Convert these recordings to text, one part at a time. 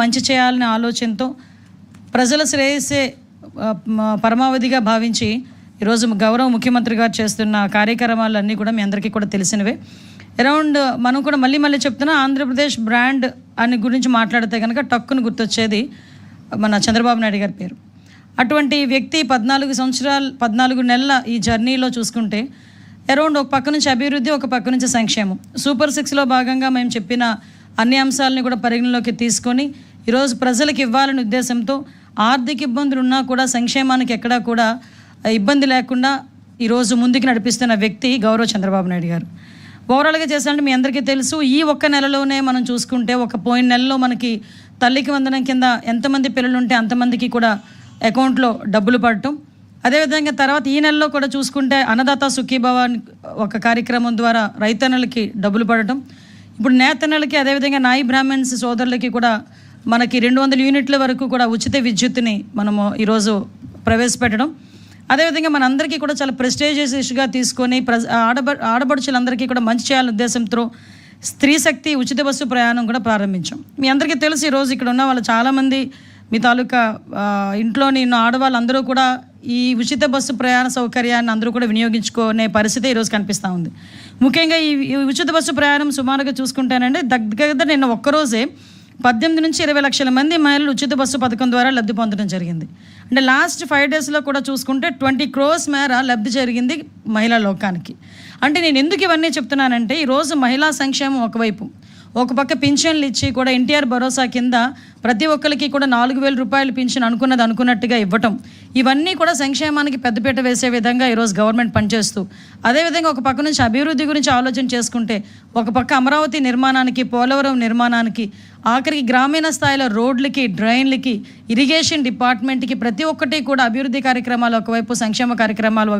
మంచి చేయాలనే ఆలోచనతో ప్రజల శ్రేయస్సే పరమావధిగా భావించి ఈరోజు గౌరవ ముఖ్యమంత్రి గారు చేస్తున్న కార్యక్రమాలన్నీ కూడా మీ అందరికీ కూడా తెలిసినవే. అరౌండ్ మనం కూడా మళ్ళీ మళ్ళీ చెప్తున్నా ఆంధ్రప్రదేశ్ బ్రాండ్ అని గురించి మాట్లాడితే కనుక టక్కును గుర్తొచ్చేది మన చంద్రబాబు నాయుడు గారి పేరు. అటువంటి వ్యక్తి పద్నాలుగు సంవత్సరాలు పద్నాలుగు నెలల ఈ జర్నీలో చూసుకుంటే అరౌండ్ ఒక పక్క నుంచి అభివృద్ధి ఒక పక్క నుంచి సంక్షేమం. సూపర్ సిక్స్లో భాగంగా మేము చెప్పిన అన్ని అంశాలని కూడా పరిగణలోకి తీసుకొని ఈరోజు ప్రజలకు ఇవ్వాలనే ఉద్దేశంతో ఆర్థిక ఇబ్బందులు ఉన్నా కూడా సంక్షేమానికి ఎక్కడా కూడా ఇబ్బంది లేకుండా ఈరోజు ముందుకు నడిపిస్తున్న వ్యక్తి గౌరవ చంద్రబాబు నాయుడు గారు. ఓవరాల్గా చేసాలంటే మీ అందరికీ తెలుసు ఈ ఒక్క నెలలోనే మనం చూసుకుంటే ఒక పోయిన నెలలో మనకి తల్లికి వందనం కింద ఎంతమంది పిల్లలు ఉంటే అంతమందికి కూడా అకౌంట్లో డబ్బులు పడటం. అదేవిధంగా తర్వాత ఈ నెలలో కూడా చూసుకుంటే అన్నదాత సుఖీభవ ఒక కార్యక్రమం ద్వారా రైతన్నలకి డబ్బులు పడటం. ఇప్పుడు నేతన్నలకి అదేవిధంగా నాయి బ్రాహ్మణ్స్ సోదరులకి కూడా మనకి రెండు వందల యూనిట్ల వరకు కూడా ఉచిత విద్యుత్ని మనము ఈరోజు ప్రవేశపెట్టడం. అదేవిధంగా మనందరికీ కూడా చాలా ప్రెస్టేజియస్ ఇష్యూగా తీసుకొని ప్రజ ఆడబ ఆడపడుచులందరికీ కూడా మంచి చేయాలనే ఉద్దేశంతో స్త్రీ శక్తి ఉచిత బస్సు ప్రయాణం కూడా ప్రారంభించాం. మీ అందరికీ తెలుసు ఈరోజు ఇక్కడ ఉన్న వాళ్ళు చాలామంది మీ తాలూకా ఇంట్లోని ఉన్న ఆడవాళ్ళందరూ కూడా ఈ ఉచిత బస్సు ప్రయాణ సౌకర్యాన్ని అందరూ కూడా వినియోగించుకునే పరిస్థితి ఈరోజు కనిపిస్తూ ఉంది. ముఖ్యంగా ఈ ఉచిత బస్సు ప్రయాణం సుమారుగా చూసుకుంటానంటే దగ్గర నిన్న ఒక్కరోజే పద్దెనిమిది నుంచి ఇరవై లక్షల మంది మహిళలు ఉచిత బస్సు పథకం ద్వారా లబ్ధి పొందడం జరిగింది. అంటే లాస్ట్ ఫైవ్ డేస్లో కూడా చూసుకుంటే ట్వంటీ క్రోస్ మేర లబ్ధి జరిగింది మహిళా లోకానికి. అంటే నేను ఎందుకు ఇవన్నీ చెప్తున్నానంటే ఈరోజు మహిళా సంక్షేమం ఒకవైపు ఒక పక్క పింఛన్లు ఇచ్చి కూడా ఎన్టీఆర్ భరోసా కింద ప్రతి ఒక్కరికి కూడా నాలుగు వేల రూపాయలు పింఛన్ అనుకున్నది అనుకున్నట్టుగా ఇవ్వటం ఇవన్నీ కూడా సంక్షేమానికి పెద్దపీట వేసే విధంగా ఈరోజు గవర్నమెంట్ పనిచేస్తూ అదేవిధంగా ఒక పక్క నుంచి అభివృద్ధి గురించి ఆలోచన చేసుకుంటే ఒక పక్క అమరావతి నిర్మాణానికి పోలవరం నిర్మాణానికి ఆఖరికి గ్రామీణ స్థాయిలో రోడ్లకి డ్రైన్లకి ఇరిగేషన్ డిపార్ట్మెంట్కి ప్రతి ఒక్కటి కూడా అభివృద్ధి కార్యక్రమాలు ఒకవైపు సంక్షేమ కార్యక్రమాలు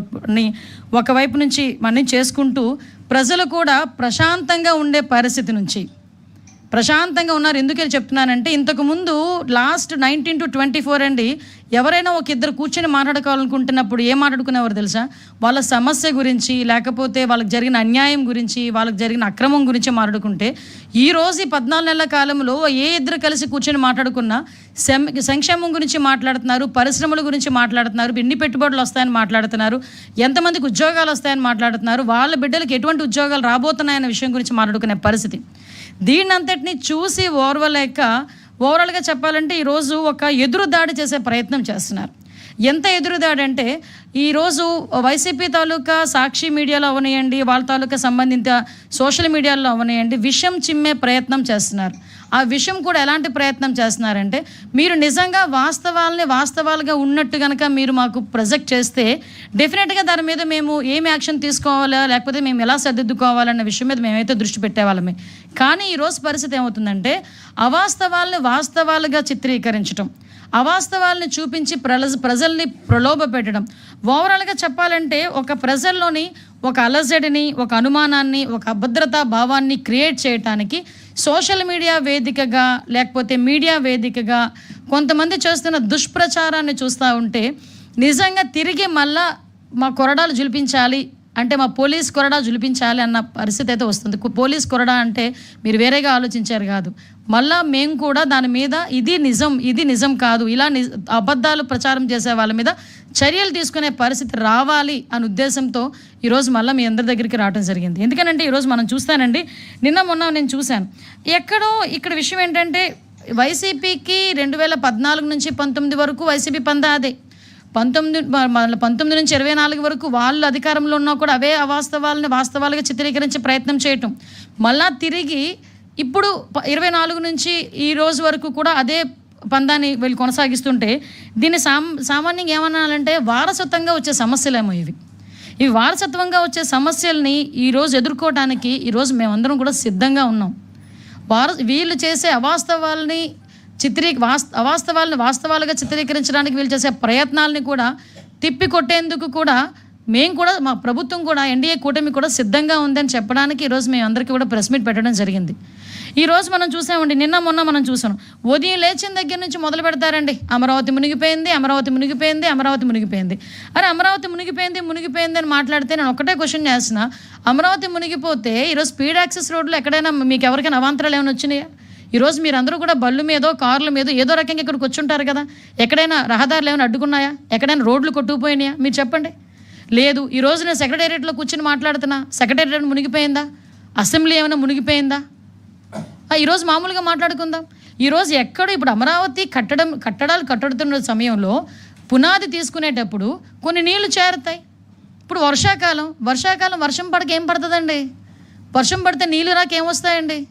ఒకవైపు నుంచి మనం చేసుకుంటూ ప్రజలు కూడా ప్రశాంతంగా ఉండే పరిస్థితి నుంచి ప్రశాంతంగా ఉన్నారు. ఎందుకు చెప్తున్నానంటే ఇంతకు ముందు last nineteen to twenty four అండి ఎవరైనా ఒక ఇద్దరు కూర్చొని మాట్లాడుకోవాలనుకుంటున్నప్పుడు ఏం మాట్లాడుకునేవారు తెలుసా? వాళ్ళ సమస్య గురించి లేకపోతే వాళ్ళకి జరిగిన అన్యాయం గురించి వాళ్ళకి జరిగిన అక్రమం గురించి మాట్లాడుకుంటే ఈరోజు ఈ పద్నాలుగు నెలల కాలంలో ఏ ఇద్దరు కలిసి కూర్చొని మాట్లాడుకున్నా సంక్షేమం గురించి మాట్లాడుతున్నారు పరిశ్రమల గురించి మాట్లాడుతున్నారు ఎన్ని పెట్టుబడులు వస్తాయని మాట్లాడుతున్నారు ఎంతమందికి ఉద్యోగాలు వస్తాయని మాట్లాడుతున్నారు వాళ్ళ బిడ్డలకు ఎటువంటి ఉద్యోగాలు రాబోతున్నాయన్న విషయం గురించి మాట్లాడుకునే పరిస్థితి. దీన్నంతటిని చూసి ఓర్వలేక ఓవరాల్గా చెప్పాలంటే ఈరోజు ఒక ఎదురు దాడి చేసే ప్రయత్నం చేస్తున్నారు. ఎంత ఎదురుదాడంటే ఈరోజు వైసీపీ తాలూకా సాక్షి మీడియాలో అవనియండి వాళ్ళ తాలూకా సంబంధిత సోషల్ మీడియాలో అవనియండి విషం చిమ్మే ప్రయత్నం చేస్తున్నారు. ఆ విషయం కూడా ఎలాంటి ప్రయత్నం చేస్తున్నారంటే మీరు నిజంగా వాస్తవాలని వాస్తవాలుగా ఉన్నట్టు కనుక మీరు మాకు ప్రొజెక్ట్ చేస్తే డెఫినెట్గా దాని మీద మేము ఏమి యాక్షన్ తీసుకోవాలా లేకపోతే మేము ఎలా సర్దిద్దుకోవాలన్న విషయం మీద మేమైతే దృష్టి పెట్టేవాళ్ళమే. కానీ ఈరోజు పరిస్థితి ఏమవుతుందంటే అవాస్తవాల్ని వాస్తవాలుగా చిత్రీకరించడం అవాస్తవాల్ని చూపించి ప్రజ ప్రజల్ని ప్రలోభ పెట్టడం. ఓవరాల్గా చెప్పాలంటే ఒక ప్రజల్లోని ఒక అలజడిని ఒక అనుమానాన్ని ఒక అభద్రతా భావాన్ని క్రియేట్ చేయటానికి సోషల్ మీడియా వేదికగా లేకపోతే మీడియా వేదికగా కొంతమంది చేస్తున్న దుష్ప్రచారాన్ని చూస్తూ ఉంటే నిజంగా తిరిగి మళ్ళా మా కొరడాలు జులిపించాలి అంటే మా పోలీస్ కొరడా జులిపించాలి అన్న పరిస్థితి అయితే వస్తుంది. పోలీస్ కొరడా అంటే మీరు వేరేగా ఆలోచించారు కాదు. మళ్ళా మేము కూడా దాని మీద ఇది నిజం ఇది నిజం కాదు ఇలా నిజ అబద్ధాలు ప్రచారం చేసే వాళ్ళ మీద చర్యలు తీసుకునే పరిస్థితి రావాలి అనే ఉద్దేశంతో ఈరోజు మళ్ళీ మీ అందరి దగ్గరికి రావడం జరిగింది. ఎందుకనంటే ఈరోజు మనం చూస్తానండి. నిన్న మొన్న నేను చూశాను. ఎక్కడో ఇక్కడ విషయం ఏంటంటే వైసీపీకి రెండు వేల పద్నాలుగు నుంచి పంతొమ్మిది వరకు వైసీపీ పందా అదే. పంతొమ్మిది మన పంతొమ్మిది నుంచి ఇరవై నాలుగు వరకు వాళ్ళు అధికారంలో ఉన్నా కూడా అవే అవాస్తవాలని వాస్తవాలుగా చిత్రీకరించే ప్రయత్నం చేయటం. మళ్ళా తిరిగి ఇప్పుడు ప- ఇరవై నాలుగు నుంచి ఈ రోజు వరకు కూడా అదే పందాన్ని వీళ్ళు కొనసాగిస్తుంటే దీన్ని సామ్ సామాన్యంగా ఏమనాలంటే వారసత్వంగా వచ్చే సమస్యలేమో ఇవి. ఇవి వారసత్వంగా వచ్చే సమస్యల్ని ఈరోజు ఎదుర్కోవడానికి ఈరోజు మేమందరం కూడా సిద్ధంగా ఉన్నాం. వార వీళ్ళు చేసే అవాస్తవాల్ని చిత్రీ వాస్త అవాస్తవాలను వాస్తవాలుగా చిత్రీకరించడానికి వీళ్ళు చేసే ప్రయత్నాలని కూడా తిప్పి కొట్టేందుకు కూడా మేము కూడా మా ప్రభుత్వం కూడా ఎన్డీఏ కూటమి కూడా సిద్ధంగా ఉందని చెప్పడానికి ఈరోజు మేము అందరికీ కూడా ప్రెస్ మీట్ పెట్టడం జరిగింది. ఈరోజు మనం చూసామండి నిన్న మొన్న మనం చూసాం. ఉదయం లేచిన దగ్గర నుంచి మొదలు పెడతారండి. అమరావతి మునిగిపోయింది అమరావతి మునిగిపోయింది అమరావతి మునిగిపోయింది. అరే అమరావతి మునిగిపోయింది మునిగిపోయింది అని మాట్లాడితే నేను ఒకటే క్వశ్చన్ చేస్తున్నా. అమరావతి మునిగిపోతే ఈరోజు స్పీడ్ యాక్సెస్ రోడ్లో ఎక్కడైనా మీకు ఎవరికైనా అవాంతరాలు ఏమైనా వచ్చినాయా? ఈరోజు మీరందరూ కూడా బళ్ళు మీదో కార్ల మీదో ఏదో రకంగా ఇక్కడికి వచ్చుంటారు కదా. ఎక్కడైనా రహదారులు ఏమైనా అడ్డుకున్నాయా? ఎక్కడైనా రోడ్లు కొట్టుకుపోయినాయా? మీరు చెప్పండి. లేదు ఈరోజు నేను సెక్రటేరియట్లో కూర్చొని మాట్లాడుతున్నా. సెక్రటేరియట్ మునిగిపోయిందా? అసెంబ్లీ ఏమైనా మునిగిపోయిందా? ఆ, ఈరోజు మామూలుగా మాట్లాడుకుందాం. ఈరోజు ఎక్కడ ఇప్పుడు అమరావతి కట్టడం కట్టడాలు కట్టడుతున్న సమయంలో పునాది తీసుకునేటప్పుడు కొన్ని నీళ్ళు చేరుతాయి. ఇప్పుడు వర్షాకాలం వర్షాకాలం వర్షం పడక ఏం పడుతుందండి? వర్షం పడితే నీళ్ళు రాక ఏమొస్తాయండి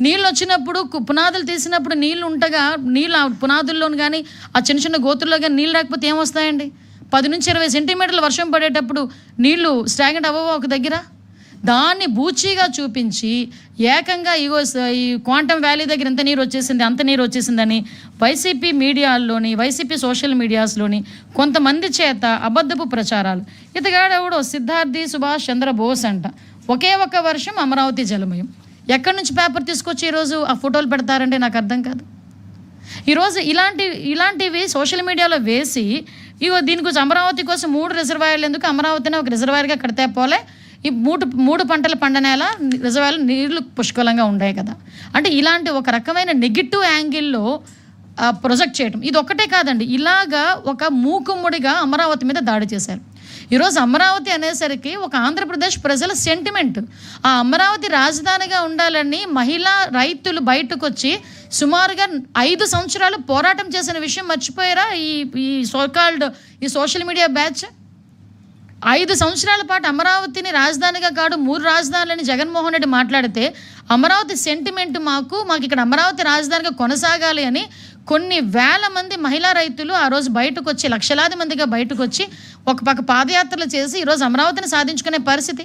నీళ్ళు వచ్చినప్పుడు కు- పునాదులు తీసినప్పుడు నీళ్ళు ఉంటగా నీళ్ళు ఆ పునాదుల్లోను కానీ ఆ చిన్న చిన్న గోతుల్లో కానీ నీళ్ళు రాకపోతే ఏమొస్తాయండి? పది నుంచి ఇరవై సెంటీమీటర్ల వర్షం పడేటప్పుడు నీళ్ళు స్టాగ్నెంట్ అవ్వవు ఒక దగ్గర? దాన్ని బూచీగా చూపించి ఏకంగా ఇగో ఈ క్వాంటమ్ వ్యాలీ దగ్గర ఎంత నీరు వచ్చేసింది అంత నీరు వచ్చేసిందని వైసీపీ మీడియాల్లోని వైసీపీ సోషల్ మీడియాస్లోని కొంతమంది చేత అబద్ధపు ప్రచారాలు. ఇతగాడెవడో సిద్ధార్థి సుభాష్ చంద్రబోస్ అంట. ఒకే ఒక వర్షం అమరావతి జలమయం. ఎక్కడి నుంచి పేపర్ తీసుకొచ్చి ఈరోజు ఆ ఫోటోలు పెడతారంటే నాకు అర్థం కాదు. ఈరోజు ఇలాంటి ఇలాంటివి సోషల్ మీడియాలో వేసి ఇగో దీని కోసం అమరావతి కోసం మూడు రిజర్వాయర్లు ఎందుకు అమరావతిని ఒక రిజర్వాయర్గా కడితే పోలే? ఈ మూడు మూడు పంటలు పండనేల రిజర్వాయర్లు నీళ్ళు పుష్కలంగా ఉండే కదా. అంటే ఇలాంటి ఒక రకమైన నెగిటివ్ యాంగిల్లో ప్రొజెక్ట్ చేయటం. ఇది ఒక్కటే కాదండి. ఇలాగా ఒక మూకుమ్ముడిగా అమరావతి మీద దాడి చేశారు. ఈరోజు అమరావతి అనేసరికి ఒక ఆంధ్రప్రదేశ్ ప్రజల సెంటిమెంట్ ఆ అమరావతి రాజధానిగా ఉండాలని మహిళా రైతులు బయటకు వచ్చి సుమారుగా ఐదు సంవత్సరాలు పోరాటం చేసిన విషయం మర్చిపోయారా? ఈ ఈ సోకాల్డ్ ఈ సోషల్ మీడియా బ్యాచ్ ఐదు సంవత్సరాల పాటు అమరావతిని రాజధానిగా కాదు మూడు రాజధానులని జగన్మోహన్ రెడ్డి మాట్లాడితే అమరావతి సెంటిమెంట్ మాకు మాకు ఇక్కడ అమరావతి రాజధానిగా కొనసాగాలి అని కొన్ని వేల మంది మహిళా రైతులు ఆ రోజు బయటకు వచ్చి లక్షలాది మందిగా బయటకు వచ్చి ఒక పక్క పాదయాత్రలు చేసి ఈరోజు అమరావతిని సాధించుకునే పరిస్థితి.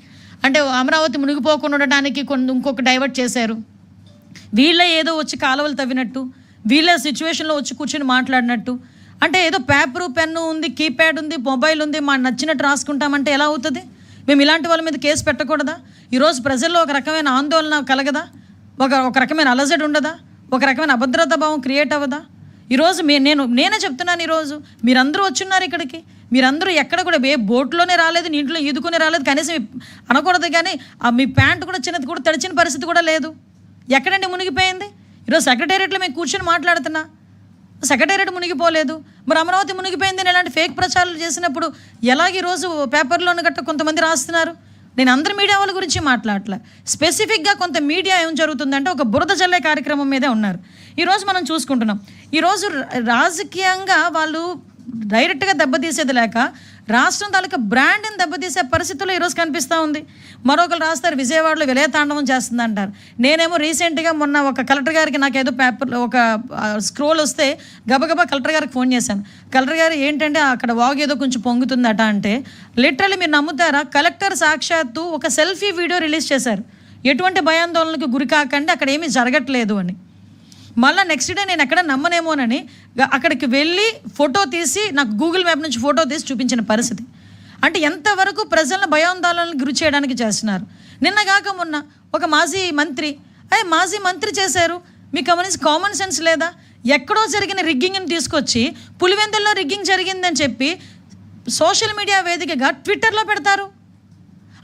అంటే అమరావతి మునిగిపోకుండా ఉండడానికి కొన్ని ఇంకొక డైవర్ట్ చేశారు. వీళ్ళే ఏదో వచ్చి కాలువలు తవ్వినట్టు వీళ్ళే సిచ్యువేషన్లో వచ్చి కూర్చొని మాట్లాడినట్టు. అంటే ఏదో పేపరు పెన్ను ఉంది కీప్యాడ్ ఉంది మొబైల్ ఉంది మా నచ్చినట్టు రాసుకుంటామంటే ఎలా అవుతుంది? మేము ఇలాంటి వాళ్ళ మీద కేసు పెట్టకూడదా? ఈరోజు ప్రజల్లో ఒక రకమైన ఆందోళన కలగదా? ఒక ఒక రకమైన అలజడి ఉండదా? ఒక రకమైన అభద్రతా భావం క్రియేట్ అవ్వదా? ఈరోజు మీ నేను నేనే చెప్తున్నాను ఈరోజు. మీరందరూ వచ్చున్నారు ఇక్కడికి. మీరందరూ ఎక్కడ కూడా ఏ బోట్లోనే రాలేదు నీటిలో ఈదుకొని రాలేదు కనీసం అనకూడదు కానీ ఆ మీ ప్యాంట్ కూడా చిన్నది కూడా తడిచిన పరిస్థితి కూడా లేదు. ఎక్కడండి మునిగిపోయింది? ఈరోజు సెక్రటేరియట్లో మేము కూర్చొని మాట్లాడుతున్నా. సెక్రటేరియట్ మునిగిపోలేదు. మరి అమరావతి మునిగిపోయింది ఇలాంటి ఫేక్ ప్రచారాలు చేసినప్పుడు ఎలాగ ఈరోజు పేపర్లోని గట్ట కొంతమంది రాస్తున్నారు? నేను అందరి మీడియా వాళ్ళ గురించి మాట్లాడలే స్పెసిఫిక్గా కొంత మీడియా ఏం జరుగుతుందంటే ఒక బురద జల్లే కార్యక్రమం మీదే ఉన్నారు. ఈరోజు మనం చూసుకుంటున్నాం. ఈరోజు రాజకీయంగా వాళ్ళు డైరెక్ట్గా దెబ్బతీసేది లేక రాష్ట్రం తాలూకా బ్రాండ్ని దెబ్బతీసే పరిస్థితుల్లో ఈరోజు కనిపిస్తూ ఉంది. మరొకరు రాస్తారు విజయవాడలో విలయతాండవం చేస్తుంది అంటారు నేనేమో రీసెంట్గా మొన్న ఒక కలెక్టర్ గారికి నాకు ఏదో పేపర్ ఒక స్క్రోల్ వస్తే గబగబా కలెక్టర్ గారికి ఫోన్ చేశాను. కలెక్టర్ గారు ఏంటంటే అక్కడ వాగు ఏదో కొంచెం పొంగుతుందట అంటే లిటరలీ మీరు నమ్ముతారా? కలెక్టర్ సాక్షాత్తు ఒక సెల్ఫీ వీడియో రిలీజ్ చేశారు. ఎటువంటి భయాందోళనకు గురి కాకండి అక్కడ ఏమీ జరగట్లేదు అని. మళ్ళీ నెక్స్ట్ డే నేను ఎక్కడ నమ్మనేమోనని అక్కడికి వెళ్ళి ఫోటో తీసి నాకు గూగుల్ మ్యాప్ నుంచి ఫోటో తీసి చూపించిన పరిస్థితి. అంటే ఎంతవరకు ప్రజలను భయాందోళనకు గురి చేయడానికి చేస్తున్నారు. నిన్న కాక మొన్న ఒక మాజీ మంత్రి అయ్యే మాజీ మంత్రి చేశారు? మీకు గమనించి కామన్ సెన్స్ లేదా? ఎక్కడో జరిగిన రిగ్గింగ్ని తీసుకొచ్చి పులివెందుల్లో రిగ్గింగ్ జరిగిందని చెప్పి సోషల్ మీడియా వేదికగా ట్విట్టర్లో పెడతారు.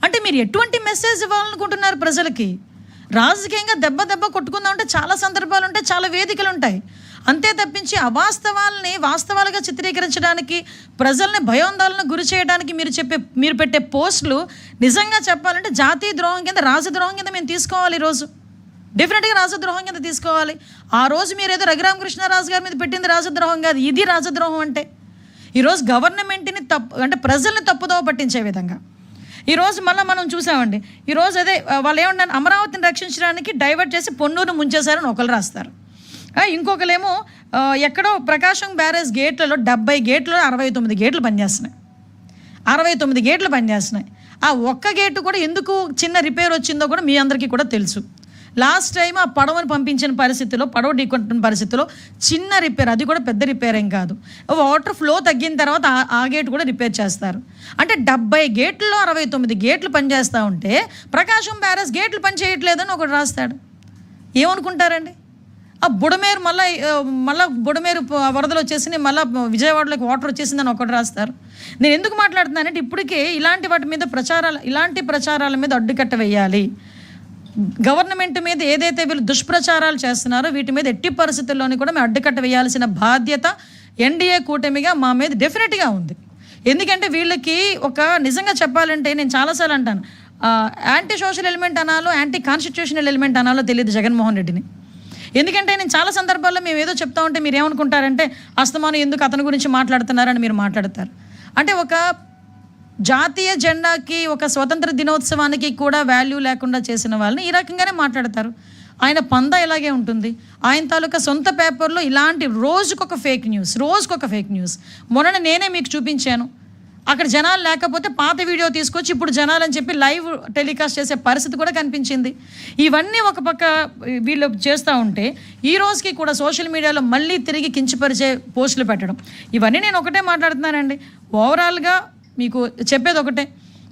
అంటే మీరు ఎటువంటి మెసేజ్ ఇవ్వాలనుకుంటున్నారు ప్రజలకి? రాజకీయంగా దెబ్బ దెబ్బ కొట్టుకుందాం అంటే చాలా సందర్భాలు ఉంటాయి చాలా వేదికలు ఉంటాయి. అంతే తప్పించి అవాస్తవాల్ని వాస్తవాలుగా చిత్రీకరించడానికి ప్రజల్ని భయోందాలను గురి చేయడానికి మీరు చెప్పే మీరు పెట్టే పోస్టులు నిజంగా చెప్పాలంటే జాతీయ ద్రోహం కింద రాజద్రోహం కింద మేము తీసుకోవాలి ఈరోజు. డెఫినెట్గా రాజద్రోహం కింద తీసుకోవాలి. ఆ రోజు మీరు ఏదో రఘురామకృష్ణరాజు గారి మీద పెట్టింది రాజద్రోహం కాదు ఇది రాజద్రోహం అంటే. ఈరోజు గవర్నమెంట్ని తప్పు అంటే ప్రజల్ని తప్పుదోవ పట్టించే విధంగా. ఈరోజు మళ్ళీ మనం చూసామండి. ఈరోజు అదే వాళ్ళు ఏమన్నారు అమరావతిని రక్షించడానికి డైవర్ట్ చేసి పొన్నూరు ముంచేశారని ఒకరు రాస్తారు. ఆ, ఇంకొకరేమో ఎక్కడో ప్రకాశం బ్యారేజ్ గేట్లలో డెబ్బై గేట్లు అరవై తొమ్మిది గేట్లు పనిచేస్తున్నాయి అరవై తొమ్మిది గేట్లు పనిచేస్తున్నాయి ఆ ఒక్క గేటు కూడా ఎందుకు చిన్న రిపేర్ వచ్చిందో కూడా మీ అందరికీ కూడా తెలుసు. లాస్ట్ టైం ఆ పడవను పంపించిన పరిస్థితిలో పడవ ఢీకొంటున్న పరిస్థితిలో చిన్న రిపేర్ అది కూడా పెద్ద రిపేర్ ఏం కాదు. వాటర్ ఫ్లో తగ్గిన తర్వాత ఆ- గేటు గేట్ కూడా రిపేర్ చేస్తారు. అంటే డెబ్బై గేట్లలో అరవై తొమ్మిది గేట్లు పనిచేస్తూ ఉంటే ప్రకాశం బ్యారేజ్ గేట్లు పని చేయట్లేదని ఒకటి రాస్తాడు. ఏమనుకుంటారండి? ఆ బుడమేరు మళ్ళీ మళ్ళీ బుడమేరు వరదలు వచ్చేసి మళ్ళీ విజయవాడలోకి వాటర్ వచ్చేసిందని ఒకటి రాస్తారు. నేను ఎందుకు మాట్లాడుతున్నానంటే ఇప్పటికే ఇలాంటి వాటి మీద ప్రచారాలు ఇలాంటి ప్రచారాల మీద అడ్డుకట్ట వేయాలి. గవర్నమెంట్ మీద ఏదైతే వీళ్ళు దుష్ప్రచారాలు చేస్తున్నారో వీటి మీద ఎట్టి పరిస్థితుల్లోని కూడా మేము అడ్డుకట్ట వేయాల్సిన బాధ్యత ఎన్డీఏ కూటమిగా మా మీద డెఫినెట్గా ఉంది. ఎందుకంటే వీళ్ళకి ఒక నిజంగా చెప్పాలంటే నేను చాలాసార్లు అంటాను యాంటీ సోషల్ ఎలిమెంట్ అనాలో యాంటీ కాన్స్టిట్యూషనల్ ఎలిమెంట్ అనాలో తెలియదు జగన్మోహన్ రెడ్డిని. ఎందుకంటే నేను చాలా సందర్భాల్లో మేము ఏదో చెప్తా ఉంటే మీరు ఏమనుకుంటారంటే అస్తమానం ఎందుకు అతని గురించి మాట్లాడుతున్నారని మీరు మాట్లాడతారు. అంటే ఒక జాతీయ జెండాకి ఒక స్వతంత్ర దినోత్సవానికి కూడా వాల్యూ లేకుండా చేసిన వాళ్ళని ఈ రకంగానే మాట్లాడతారు. ఆయన పంద ఇలాగే ఉంటుంది? ఆయన తాలూకా సొంత పేపర్లో ఇలాంటి రోజుకొక ఫేక్ న్యూస్ రోజుకొక ఫేక్ న్యూస్ మొన్న నేనే మీకు చూపించాను. అక్కడ జనాలు లేకపోతే పాత వీడియో తీసుకొచ్చి ఇప్పుడు జనాలు అని చెప్పి లైవ్ టెలికాస్ట్ చేసే పరిస్థితి కూడా కనిపించింది. ఇవన్నీ ఒక పక్క వీళ్ళు చేస్తూ ఉంటే ఈ రోజుకి కూడా సోషల్ మీడియాలో మళ్ళీ తిరిగి కించపరిచే పోస్టులు పెట్టడం. ఇవన్నీ నేను ఒకటే మాట్లాడుతున్నానండి. ఓవరాల్గా మీకు చెప్పేది ఒకటే.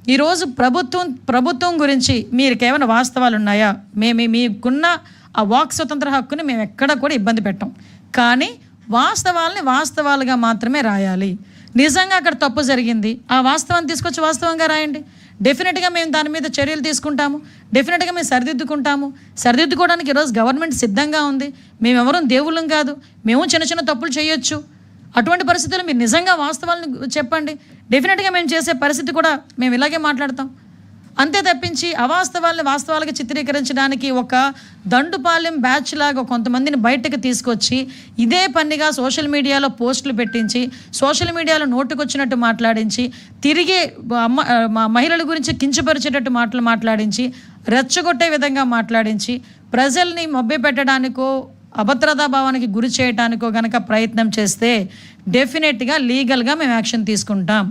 ఈరోజు ప్రభుత్వం ప్రభుత్వం గురించి మీరు కేవలం వాస్తవాలు ఉన్నాయా మేము మీకున్న ఆ వాక్ స్వతంత్ర హక్కుని మేము ఎక్కడ కూడా ఇబ్బంది పెట్టాం. కానీ వాస్తవాల్ని వాస్తవాలుగా మాత్రమే రాయాలి. నిజంగా అక్కడ తప్పు జరిగింది. ఆ వాస్తవాన్ని తీసుకొచ్చి వాస్తవంగా రాయండి. డెఫినెట్గా మేము దాని మీద చర్యలు తీసుకుంటాము. డెఫినెట్గా మేము సరిదిద్దుకుంటాము. సరిదిద్దుకోవడానికి ఈరోజు గవర్నమెంట్ సిద్ధంగా ఉంది. మేమెవరం దేవుళ్ళం కాదు. మేము చిన్న చిన్న తప్పులు చేయొచ్చు. అటువంటి పరిస్థితుల్లో మీరు నిజంగా వాస్తవాలను చెప్పండి. డెఫినెట్గా మేము చేసే పరిస్థితి కూడా మేము ఇలాగే మాట్లాడతాం. అంతే తప్పించి అవాస్తవాల్ని వాస్తవాలకు చిత్రీకరించడానికి ఒక దండుపాలెం బ్యాచ్ లాగా కొంతమందిని బయటకు తీసుకొచ్చి ఇదే పనిగా సోషల్ మీడియాలో పోస్టులు పెట్టించి సోషల్ మీడియాలో నోటుకొచ్చినట్టు మాట్లాడించి తిరిగి అమ్మ మా మహిళల గురించి కించపరిచేటట్టు మాటలు మాట్లాడించి రెచ్చగొట్టే విధంగా మాట్లాడించి ప్రజల్ని మభ్యపెట్టడానికో అభద్రతా భావానికి గురి చేయడానికో గనక ప్రయత్నం చేస్తే డెఫినెట్గా లీగల్గా మేము యాక్షన్ తీసుకుంటాం.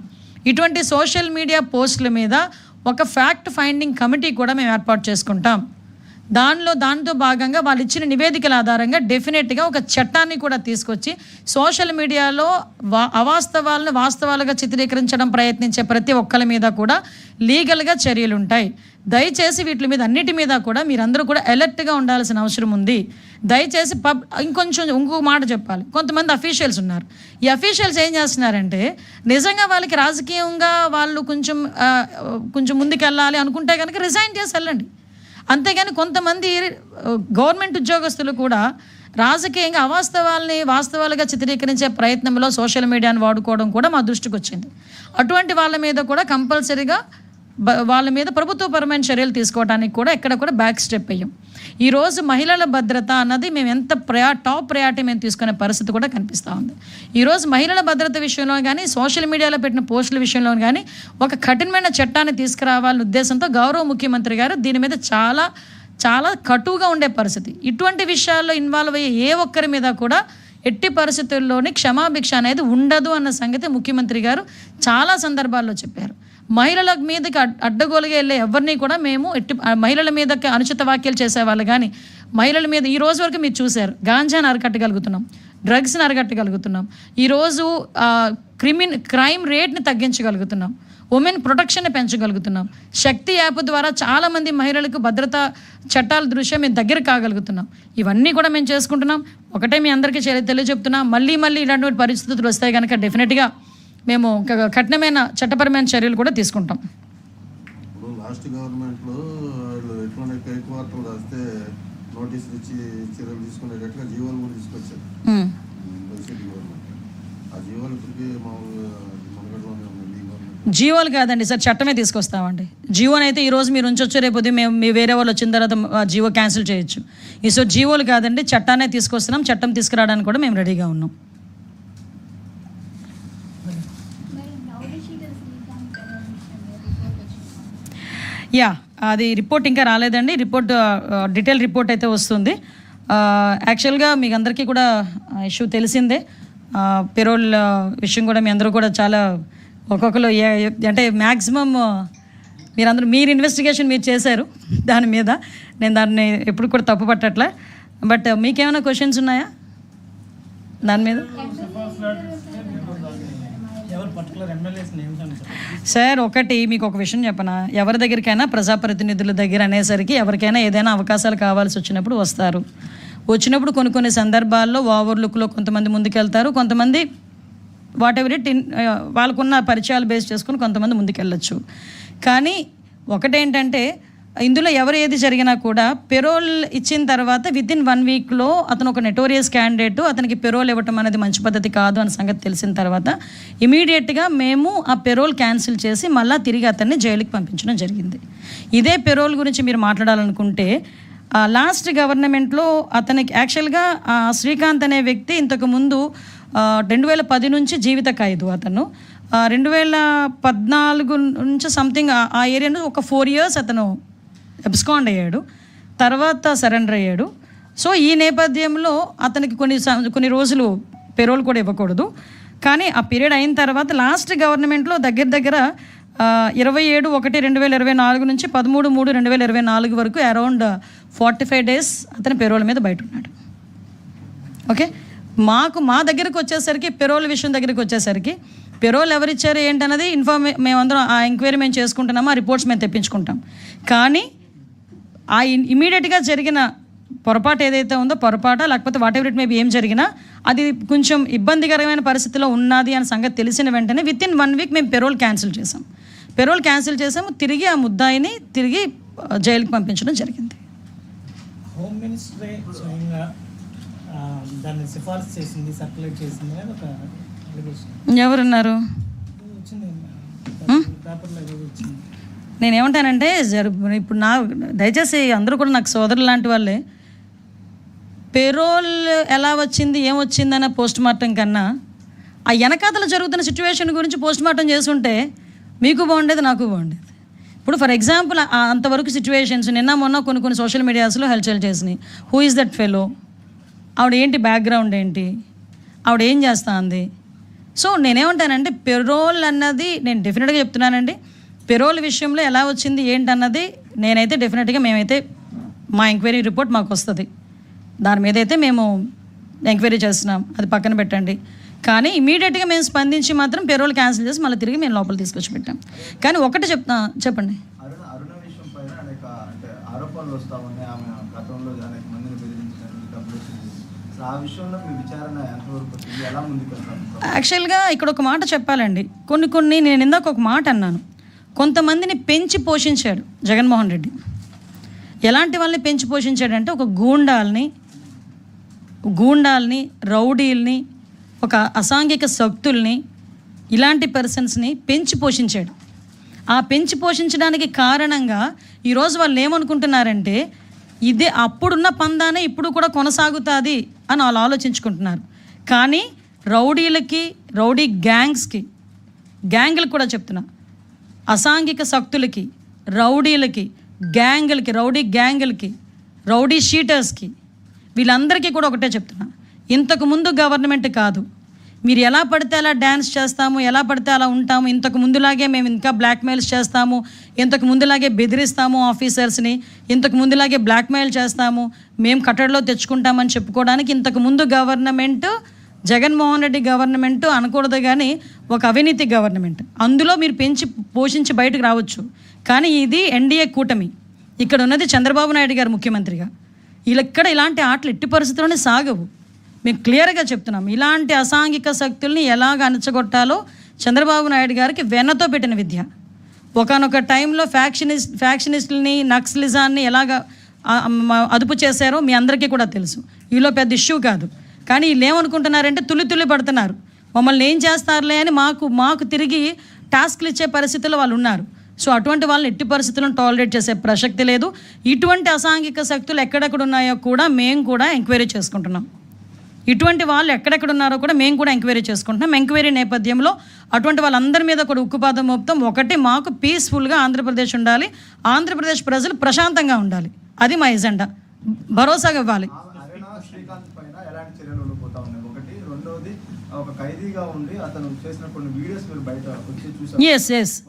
ఇటువంటి సోషల్ మీడియా పోస్టుల మీద ఒక ఫ్యాక్ట్ ఫైండింగ్ కమిటీ కూడా మేము ఏర్పాటు చేసుకుంటాం. దానిలో దాంతో భాగంగా వాళ్ళు ఇచ్చిన నివేదికల ఆధారంగా డెఫినెట్గా ఒక చట్టాన్ని కూడా తీసుకొచ్చి సోషల్ మీడియాలో వా అవాస్తవాలను వాస్తవాలుగా చిత్రీకరించడం ప్రయత్నించే ప్రతి ఒక్కరి మీద కూడా లీగల్గా చర్యలు ఉంటాయి దయచేసి వీటి మీద అన్నిటి మీద కూడా మీరందరూ కూడా అలర్ట్గా ఉండాల్సిన అవసరం ఉంది. దయచేసి పబ్ ఇంకొంచెం ఇంకొక మాట చెప్పాలి. కొంతమంది అఫీషియల్స్ ఉన్నారు. ఈ అఫీషియల్స్ ఏం చేస్తున్నారంటే నిజంగా వాళ్ళకి రాజకీయంగా వాళ్ళు కొంచెం కొంచెం ముందుకెళ్ళాలి అనుకుంటే కనుక రిజైన్ చేసి వెళ్ళండి. అంతేగాని కొంతమంది గవర్నమెంట్ ఉద్యోగస్తులు కూడా రాజకీయంగా అవాస్తవాల్ని వాస్తవాలుగా చిత్రీకరించే ప్రయత్నంలో సోషల్ మీడియాను వాడుకోవడం కూడా మా దృష్టికి వచ్చింది అటువంటి వాళ్ళ మీద కూడా కంపల్సరీగా వాళ్ళ మీద ప్రభుత్వపరమైన చర్యలు తీసుకోవడానికి కూడా ఎక్కడ కూడా బ్యాక్ స్టెప్ అయ్యాం ఈరోజు మహిళల భద్రత అన్నది మేము ఎంత ప్రయా టాప్ ప్రయారిటీ మేము తీసుకునే పరిస్థితి కూడా కనిపిస్తూ ఉంది. ఈరోజు మహిళల భద్రత విషయంలో కానీ సోషల్ మీడియాలో పెట్టిన పోస్టుల విషయంలో కానీ ఒక కఠినమైన చట్టాన్ని తీసుకురావాలనే ఉద్దేశంతో గౌరవ ముఖ్యమంత్రి గారు దీని మీద చాలా చాలా కటువుగా ఉండే పరిస్థితి. ఇటువంటి విషయాల్లో ఇన్వాల్వ్ అయ్యే ఏ ఒక్కరి మీద కూడా ఎట్టి పరిస్థితుల్లోని క్షమాభిక్ష అనేది ఉండదు అన్న సంగతి ముఖ్యమంత్రి గారు చాలా సందర్భాల్లో చెప్పారు. మహిళల మీదకి అడ్డగోలుగా వెళ్ళే ఎవరిని కూడా మేము ఎట్టి మహిళల మీదకి అనుచిత వ్యాఖ్యలు చేసేవాళ్ళు. కానీ మహిళల మీద ఈ రోజు వరకు మీరు చూశారు గాంజాని అరికట్టగలుగుతున్నాం డ్రగ్స్ని అరికట్టగలుగుతున్నాం. ఈరోజు క్రిమిన్ క్రైమ్ రేట్ని తగ్గించగలుగుతున్నాం ఉమెన్ ప్రొటెక్షన్ పెంచగలుగుతున్నాం. శక్తి యాప్ ద్వారా చాలామంది మహిళలకు భద్రత చట్టాల దృష్ట్యా మేము దగ్గర కాగలుగుతున్నాం. ఇవన్నీ కూడా మేము చేసుకుంటున్నాం. ఒకటే మీ అందరికీ చె- తెలియజెప్తున్నాం. మళ్ళీ మళ్ళీ ఇలాంటి పరిస్థితులు వస్తాయి కనుక డెఫినెట్గా మేము కఠినమైన చట్టపరమైన చర్యలు కూడా తీసుకుంటాం. ఇప్పుడు లాస్ట్ గవర్నమెంట్లో వాళ్ళు ఎట్లనే కై క్వార్టర్లు రాస్తే నోటీసులు ఇచ్చి చర్యలు తీసుకునేటట్టుగా జీవోలు కూడా తీసుకొచ్చారు. ఆ ఇప్పటికీ మామూలుగా కాదండి సార్ చట్టమే తీసుకొస్తామండి. జీవోని అయితే ఈ రోజు మీరు ఉంచొచ్చు రేపు ఉదయం మేము మీ వేరే వాళ్ళు వచ్చిన తర్వాత జీవో క్యాన్సిల్ చేయొచ్చు. ఈ సో జీవోలు కాదండి చట్టాన్ని తీసుకొస్తున్నాం చట్టం తీసుకురావడానికి కూడా మేము రెడీగా ఉన్నాం. యా అది రిపోర్ట్ ఇంకా రాలేదండి. రిపోర్ట్ డీటెయిల్ రిపోర్ట్ అయితే వస్తుంది. యాక్చువల్గా మీకు అందరికీ కూడా ఇష్యూ తెలిసిందే. పెరోల్ విషయం కూడా మీ అందరూ కూడా చాలా ఒక్కొక్కరు ఏ- అంటే మ్యాక్సిమం మీరందరూ మీరు ఇన్వెస్టిగేషన్ మీరు చేశారు దాని మీద. నేను దాన్ని ఎప్పుడు కూడా తప్పు పట్టట్లే. బట్ మీకేమైనా క్వశ్చన్స్ ఉన్నాయా? దాని మీద ఎవరు పర్టికులర్ ఎమ్మెల్యేస్ నేమ్స్ అని చెప్పండి సార్ ఒకటి మీకు ఒక విషయం చెప్పనా? ఎవరి దగ్గరికైనా ప్రజాప్రతినిధుల దగ్గర అనేసరికి ఎవరికైనా ఏదైనా అవకాశాలు కావాల్సి వచ్చినప్పుడు వస్తారు. వచ్చినప్పుడు కొన్ని కొన్ని సందర్భాల్లో ఓవర్ లుక్లో కొంతమంది ముందుకెళ్తారు. కొంతమంది వాట్ ఎవర్ ఇట్ వాళ్ళకున్న పరిచయాలు బేస్ చేసుకుని కొంతమంది ముందుకెళ్ళచ్చు. కానీ ఒకటేంటంటే ఇందులో ఎవరు ఏది జరిగినా కూడా పెరోల్ ఇచ్చిన తర్వాత విత్ ఇన్ వన్ వీక్లో అతను ఒక నెటోరియస్ క్యాండిడేట్ అతనికి పెరోల్ ఇవ్వటం అనేది మంచి పద్ధతి కాదు అనే సంగతి తెలిసిన తర్వాత ఇమీడియట్గా మేము ఆ పెరోల్ క్యాన్సిల్ చేసి మళ్ళీ తిరిగి అతన్ని జైలుకి పంపించడం జరిగింది. ఇదే పెరోల్ గురించి మీరు మాట్లాడాలనుకుంటే లాస్ట్ గవర్నమెంట్లో అతనికి యాక్చువల్గా శ్రీకాంత్ అనే వ్యక్తి ఇంతకు ముందు రెండు వేల పది నుంచి జీవిత ఖైదు అతను. రెండు వేల పద్నాలుగు నుంచి సంథింగ్ ఆ ఏరియాలో ఒక ఫోర్ ఇయర్స్ అతను ఎబ్స్కాండ్ అయ్యాడు. తర్వాత సరెండర్ అయ్యాడు. సో ఈ నేపథ్యంలో అతనికి కొన్ని కొన్ని రోజులు పెరోల్ కూడా ఇవ్వకూడదు. కానీ ఆ పీరియడ్ అయిన తర్వాత లాస్ట్ గవర్నమెంట్లో దగ్గర దగ్గర ఇరవై ఏడు ఒకటి రెండు వేల ఇరవై నాలుగు నుంచి పదమూడు మూడు రెండు వేల ఇరవై నాలుగు వరకు అరౌండ్ ఫార్టీ ఫైవ్ డేస్ అతని పెరోల్ మీద బయట ఉన్నాడు ఓకే? మాకు మా దగ్గరకు వచ్చేసరికి పెరోల్ విషయం దగ్గరికి వచ్చేసరికి పెరోల్ ఎవరిచ్చారు ఏంటన్నది ఇన్ఫార్మే మేమందరం ఆ ఎంక్వైరీ మేము చేసుకుంటున్నాము ఆ రిపోర్ట్స్ మేము తెప్పించుకుంటాం. కానీ ఆ ఇమీడియట్గా జరిగిన పొరపాటు ఏదైతే ఉందో పొరపాట లేకపోతే వాట్ ఎవర్ ఇట్ మేబీ ఏం జరిగినా అది కొంచెం ఇబ్బందికరమైన పరిస్థితిలో ఉన్నది అనే సంగతి తెలిసిన వెంటనే విత్ ఇన్ వన్ వీక్ మేము పెరోల్ క్యాన్సిల్ చేసాం పెరోల్ క్యాన్సిల్ చేసాము తిరిగి ఆ ముద్దాయిని తిరిగి జైలుకి పంపించడం జరిగింది. హోమ్ మినిస్టరే స్వయంగా ఆ, దాన్ని సిఫార్సు చేసింది సర్క్యులేట్ చేసింది ఒక ఎవరున్నారు? నేనేమంటానంటే జరు ఇప్పుడు నా దయచేసి అందరూ కూడా నాకు సోదరులు లాంటి వాళ్ళే పెరోల్ ఎలా వచ్చింది ఏం వచ్చిందన్న పోస్ట్ మార్టం కన్నా ఆ వెనకాతలు జరుగుతున్న సిచ్యువేషన్ గురించి పోస్ట్ మార్టం చేసుంటే మీకు బాగుండేది నాకు బాగుండేది. ఇప్పుడు ఫర్ ఎగ్జాంపుల్ అంతవరకు సిచ్యువేషన్స్ నిన్న మొన్న కొన్ని కొన్ని సోషల్ మీడియాస్లో హెల్చల్ చేసినాయి. హూ ఇస్ దట్ ఫెలో ఆవిడ ఏంటి బ్యాక్గ్రౌండ్ ఏంటి? ఆవిడ ఏం చేస్తా అంది సో నేనేమంటానంటే పెరోల్ అన్నది నేను డెఫినెట్గా చెప్తున్నానండి. పెరోల్ విషయంలో ఎలా వచ్చింది ఏంటన్నది నేనైతే డెఫినెట్గా మేమైతే మా ఎంక్వైరీ రిపోర్ట్ మాకు వస్తుంది. దాని మీద అయితే మేము ఎంక్వైరీ చేస్తున్నాం. అది పక్కన పెట్టండి. కానీ ఇమీడియట్గా మేము స్పందించి మాత్రం పెరోల్ క్యాన్సిల్ చేసి మళ్ళీ తిరిగి మేము లోపల తీసుకొచ్చి పెట్టాం. కానీ ఒకటి చెప్తా చెప్పండి. యాక్చువల్గా ఇక్కడ ఒక మాట చెప్పాలండి. కొన్ని కొన్ని నేను ఇందాక ఒక మాట అన్నాను. కొంతమందిని పెంచి పోషించాడు జగన్మోహన్ రెడ్డి. ఎలాంటి వాళ్ళని పెంచి పోషించాడంటే ఒక గూండాల్ని గూండాల్ని రౌడీల్ని ఒక అసాంఘిక శక్తుల్ని ఇలాంటి పర్సన్స్ని పెంచి పోషించాడు. ఆ పెంచి పోషించడానికి కారణంగా ఈరోజు వాళ్ళు ఏమనుకుంటున్నారంటే ఇదే అప్పుడున్న పందానే ఇప్పుడు కూడా కొనసాగుతుంది అని వాళ్ళు ఆలోచించుకుంటున్నారు. కానీ రౌడీలకి రౌడీ గ్యాంగ్స్కి గ్యాంగులకు కూడా చెప్తున్నా. అసాంఘిక శక్తులకి రౌడీలకి గ్యాంగులకి రౌడీ గ్యాంగులకి రౌడీ షీటర్స్కి వీళ్ళందరికీ కూడా ఒకటే చెప్తున్నా. ఇంతకుముందు గవర్నమెంట్ కాదు. మీరు ఎలా పడితే అలా డ్యాన్స్ చేస్తాము ఎలా పడితే అలా ఉంటాము ఇంతకు ముందులాగే మేము ఇంకా బ్లాక్మెయిల్స్ చేస్తాము ఇంతకు ముందులాగే బెదిరిస్తాము ఆఫీసర్స్ని ఇంతకు ముందులాగే బ్లాక్మెయిల్ చేస్తాము మేము కట్టడిలో తెచ్చుకుంటామని చెప్పుకోవడానికి ఇంతకు ముందు గవర్నమెంట్ జగన్మోహన్ రెడ్డి గవర్నమెంట్ అనకూడదు కానీ ఒక అవినీతి గవర్నమెంట్. అందులో మీరు పెంచి పోషించి బయటకు రావచ్చు. కానీ ఇది ఎన్డీఏ కూటమి. ఇక్కడ ఉన్నది చంద్రబాబు నాయుడు గారు ముఖ్యమంత్రిగా. వీళ్ళు ఇక్కడ ఇలాంటి ఆటలు ఎట్టి పరిస్థితుల్లోనే సాగవు. మేము క్లియర్గా చెప్తున్నాం. ఇలాంటి అసాంఘిక శక్తుల్ని ఎలాగ అణచగొట్టాలో చంద్రబాబు నాయుడు గారికి వెన్నతో పెట్టిన విద్య. ఒకనొక టైంలో ఫ్యాక్షనిస్ట్ ఫ్యాక్షనిస్టులని నక్సలిజాన్ని ఎలాగ అదుపు చేశారో మీ అందరికీ కూడా తెలుసు. ఈలో పెద్ద ఇష్యూ కాదు. కానీ వీళ్ళు ఏమనుకుంటున్నారంటే తుల్లి తుల్లి పడుతున్నారు. మమ్మల్ని ఏం చేస్తారులే అని మాకు మాకు తిరిగి టాస్క్లు ఇచ్చే పరిస్థితుల్లో వాళ్ళు ఉన్నారు. సో అటువంటి వాళ్ళని ఎట్టి పరిస్థితులను టాలరేట్ చేసే ప్రసక్తి లేదు. ఇటువంటి అసాంఘిక శక్తులు ఎక్కడెక్కడ ఉన్నాయో కూడా మేము కూడా ఎంక్వైరీ చేసుకుంటున్నాం. ఇటువంటి వాళ్ళు ఎక్కడెక్కడ ఉన్నారో కూడా మేము కూడా ఎంక్వైరీ చేసుకుంటున్నాం. ఎంక్వైరీ నేపథ్యంలో అటువంటి వాళ్ళందరి మీద కూడా ఉక్కుపాదం మోపుతాం. ఒకటి మాకు పీస్ఫుల్గా ఆంధ్రప్రదేశ్ ఉండాలి. ఆంధ్రప్రదేశ్ ప్రజలు ప్రశాంతంగా ఉండాలి. అది మా ఎజెండా భరోసాగా ఇవ్వాలి అరుణ శ్రీకాంత్ పైన ఎలాంటి చర్యలు ఉండిపోతా ఉన్నాయి. ఒకటి రెండవది ఒక ఖైదీగా ఉండి అతను చేసిన కొన్ని వీడియోస్ మీరు బయట వచ్చి చూసారు.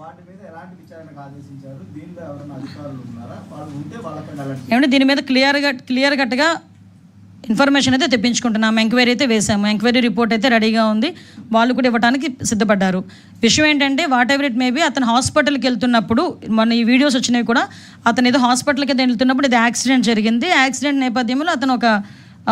వాటి మీద ఎలాంటి విచారణకు ఆదేశించారు? దీనిలో ఎవరైనా అధికారులు ఉన్నారా? వాళ్ళు ఉంటే ఎలాంటి ఏమంటే దీని మీద క్లియర్గా క్లియర్ కట్గా ఇన్ఫర్మేషన్ అయితే తెప్పించుకుంటున్నాం ఎంక్వైరీ అయితే వేసాము ఎంక్వైరీ రిపోర్ట్ అయితే రెడీగా ఉంది. వాళ్ళు కూడా ఇవ్వడానికి సిద్ధపడ్డారు. విషయం ఏంటంటే వాట్ ఎవర్ ఇట్ మేబీ అతను హాస్పిటల్కి వెళ్తున్నప్పుడు మన ఈ వీడియోస్ వచ్చినవి కూడా అతను ఏదో హాస్పిటల్కి వెళ్తున్నప్పుడు ఇది యాక్సిడెంట్ జరిగింది. యాక్సిడెంట్ నేపథ్యంలో అతను ఒక